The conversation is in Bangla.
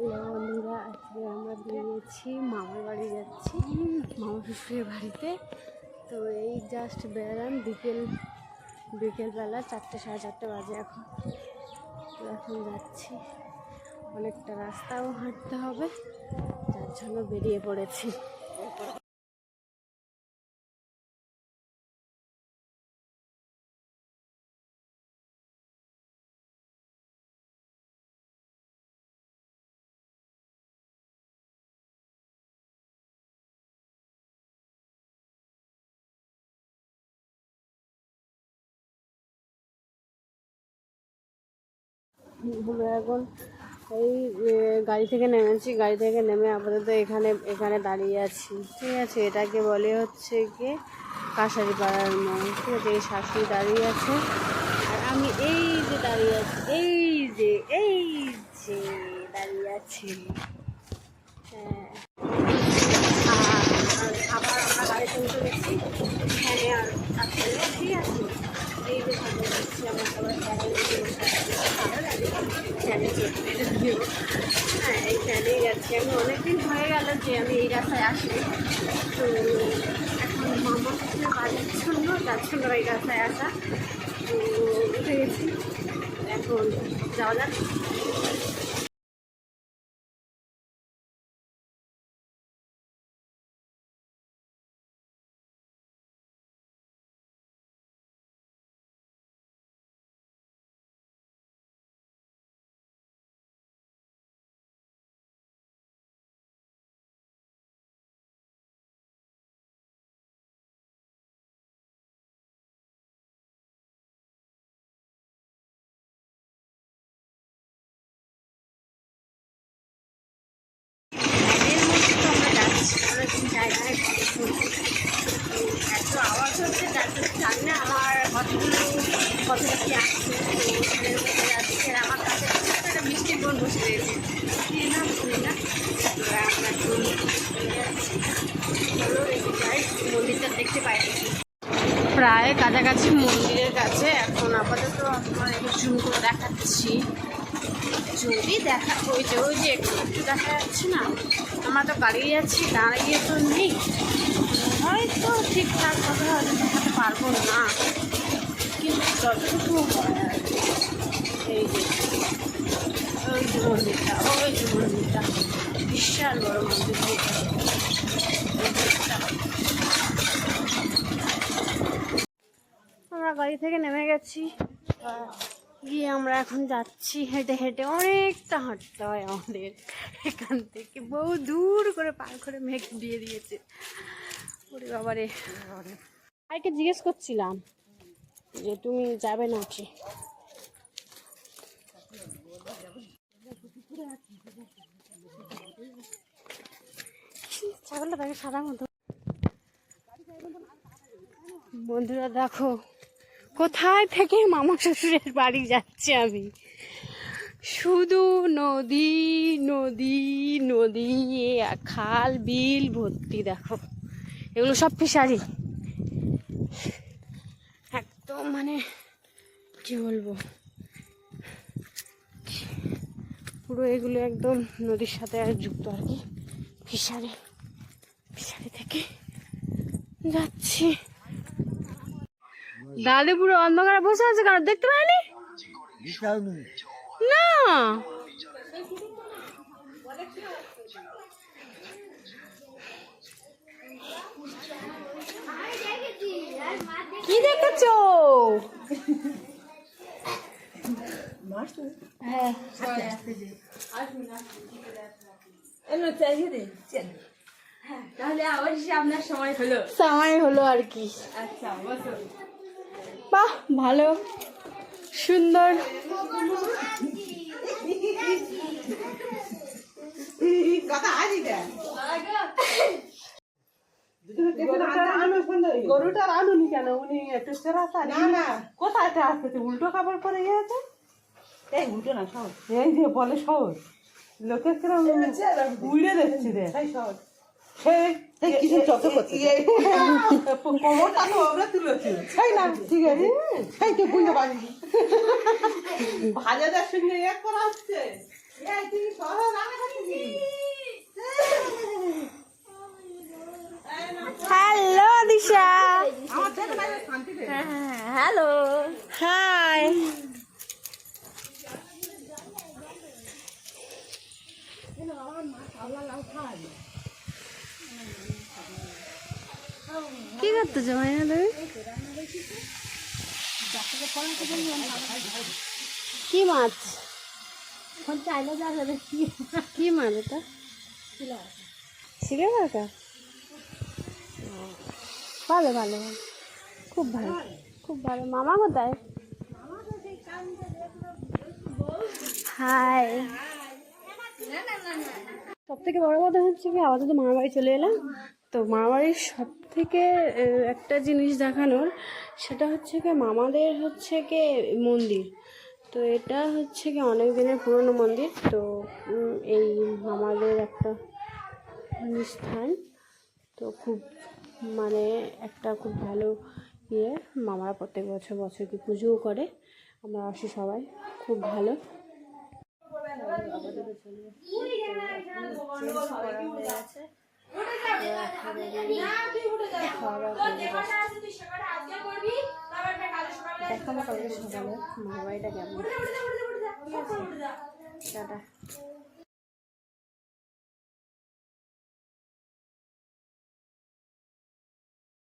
হ্যালো বন্ধুরা, আজকে আমরা বেরিয়েছি মামার বাড়ি যাচ্ছি মামা শ্বশুরের বাড়িতে। তো এই জাস্ট বেড়ালাম বিকেল, বিকেলবেলা চারটে, সাড়ে চারটে বাজে এখন। এখন যাচ্ছি। অনেকটা রাস্তাও হাঁটতে হবে, যার জন্য বেরিয়ে পড়েছি। এখন এই গাড়ি থেকে নেমেছি, গাড়ি থেকে নেমে আপাতত এখানে এখানে দাঁড়িয়ে আছি। ঠিক আছে, এটাকে বলে হচ্ছে গিয়ে কাশারি পাড়ার মোড় ঠিক আছে, এই শাশুড়ি দাঁড়িয়ে আছে। আর আমি এই যে দাঁড়িয়ে আছি, এই যে এই যে দাঁড়িয়ে আছি হ্যাঁ আর আর আবার আমরা গাড়িতে উঠে গেছি এখানে আর আছে ঠিক আছে এই যে সামনে যাচ্ছি আমরা সবাই ফ্যানে ফ্যানে চলতে হ্যাঁ এই ফ্যানেই যাচ্ছি আমি অনেকদিন হয়ে গেল যে আমি এই রাস্তায় আসি তো এখন মামা বাড়ির জন্য যার জন্য এই আসা উঠে গেছি। এখন যাওয়া যাক। মন্দিরটা দেখতে প্রায় কাছাকাছি মন্দিরের কাছে। এখন আপাতত আপনার একটু জুম করে দেখাচ্ছি। যদি দেখা ওই যে ওই যে একটু একটু দেখা যাচ্ছে না? আমরা তো দাঁড়িয়ে যাচ্ছি দাঁড়িয়ে তো নেই। হয়তো ঠিকঠাক কথা হয়তো দেখাতে পারব না। কিন্তু যতটুকু। এই যে ওই মন্দিরটা ওই যে মন্দিরটা বিশাল বড় মন্দির আমরা গাড়ি থেকে নেমে গেছি। গিয়ে আমরা এখন যাচ্ছি হেঁটে হেঁটে। অনেকটা হাঁটতে হয় আমাদের। এখান থেকে বহু দূর করে পার করে মেঘ দিয়ে দিয়েছে। ওরে বাবারে। আরেকটা জিজ্ঞেস করছিলাম যে তুমি যাবে নাকি ছাগলটা তাকে সাদা মতো। বন্ধুরা, দেখো, কোথায় থেকে মামা শ্বশুরের বাড়ি যাচ্ছি আমি? শুধু নদী নদী নদী খাল, বিল, ভর্তি, দেখো। এগুলো সব ফিশারি। একদম মানে কি বলব? পুরো এগুলো একদম নদীর সাথে আর যুক্ত আর কি। ফিশারি। ফিশারি থেকে যাচ্ছি। দাদি পুরো অন্ধকারে বসে আছে কারণ দেখতে পাইনি? না। কি দেখেছ? তাহলে আবার আপনার সময় হলো সময় হলো আর কি আচ্ছা বাহ ভালো সুন্দর গরুটার আনুনি কেন? উনি একটু সেরাসা না না। কোথায় আসতে উল্টো কাপড় পরে গিয়েছে এই না সহজ এই যে বলে সহজ লোকের কিরম উড়ে দিচ্ছি রে। সেই কিছু চত করছে? কোমরটা তো আমরা তুলেছি। সেই না ঠিক আছে। সেই তো বুঝতে পারি ভাজাদের সঙ্গে এক করা হচ্ছে। এই তুই সরো রান্না করছিস হ্যালো দিশা। পেয়ে হ্যালো। হাই। কি করতেছো, মাইনা তুমি? কি মাছ? কি মাছ এটা? শিলে কাকা ভালো ভালো ভালো। খুব ভালো খুব ভালো। মামা কোথায়? হাই। সব থেকে বড় কথা হচ্ছে কি, আপাতত মামার বাড়ি চলে এলাম। তো মামার বাড়ির সব থেকে একটা জিনিস দেখানোর, সেটা হচ্ছে কি, মামাদের হচ্ছে কি, মন্দির। তো এটা হচ্ছে কি, অনেক দিনের পুরনো মন্দির। তো এই মামাদের একটা স্থান তো খুব মানে একটা খুব ভালো ইয়ে। মামারা প্রত্যেক বছর বছর কি পুজোও করে। আমরা আসি সবাই। খুব ভালো। দেখাবো কালকে সকালে। মামার বাড়িটা কেমন? টাটা।